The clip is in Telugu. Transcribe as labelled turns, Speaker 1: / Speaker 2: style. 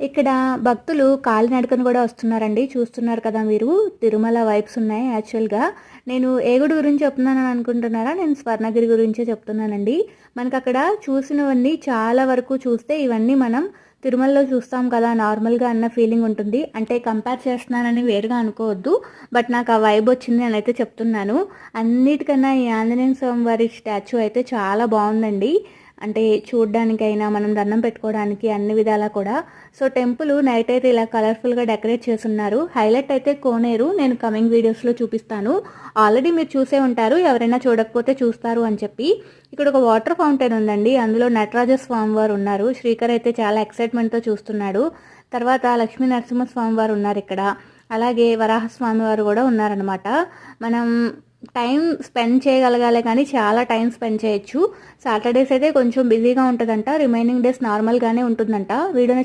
Speaker 1: ఇక్కడ భక్తులు కాలినడకను కూడా వస్తున్నారండి. చూస్తున్నారు కదా మీరు. తిరుమల వైబ్స్ ఉన్నాయి యాక్చువల్గా నేను ఏ గుడి గురించి చెప్తున్నానని అనుకుంటున్నారా? నేను స్వర్ణగిరి గురించే చెప్తున్నానండి. మనకు అక్కడ చూసినవన్నీ చాలా వరకు చూస్తే ఇవన్నీ మనం తిరుమలలో చూస్తాం కదా నార్మల్గా అన్న ఫీలింగ్ ఉంటుంది. అంటే కంపేర్ చేస్తున్నానని వేరుగా అనుకోవద్దు. బట్ నాకు ఆ వైబ్ వచ్చింది అని అయితే చెప్తున్నాను. అన్నిటికన్నా ఈ ఆంజనేయ స్వామి వారి స్టాచ్యూ అయితే చాలా బాగుందండి. అంటే చూడడానికైనా మనం దండం పెట్టుకోవడానికి అన్ని విధాలా కూడా. సో టెంపుల్ నైట్ అయితే ఇలా కలర్ఫుల్గా డెకరేట్ చేస్తున్నారు. హైలైట్ అయితే కోనేరు. నేను కమింగ్ వీడియోస్లో చూపిస్తాను. ఆల్రెడీ మీరు చూసే ఉంటారు. ఎవరైనా చూడకపోతే చూస్తారు అని చెప్పి. ఇక్కడ ఒక వాటర్ ఫౌంటైన్ ఉందండి. అందులో నటరాజ స్వామి వారు ఉన్నారు. శ్రీకర్ అయితే చాలా ఎక్సైట్మెంట్తో చూస్తున్నాడు. తర్వాత లక్ష్మీ నరసింహస్వామి వారు ఉన్నారు ఇక్కడ. అలాగే వరాహస్వామి వారు కూడా ఉన్నారనమాట మనం టైం స్పెండ్ చేయగలగాలి కానీ చాలా టైం స్పెండ్ చేయొచ్చు. సాటర్డేస్ అయితే కొంచెం బిజీగా ఉంటుందంట. రిమైనింగ్ డేస్ నార్మల్గానే ఉంటుందంట. వీడియో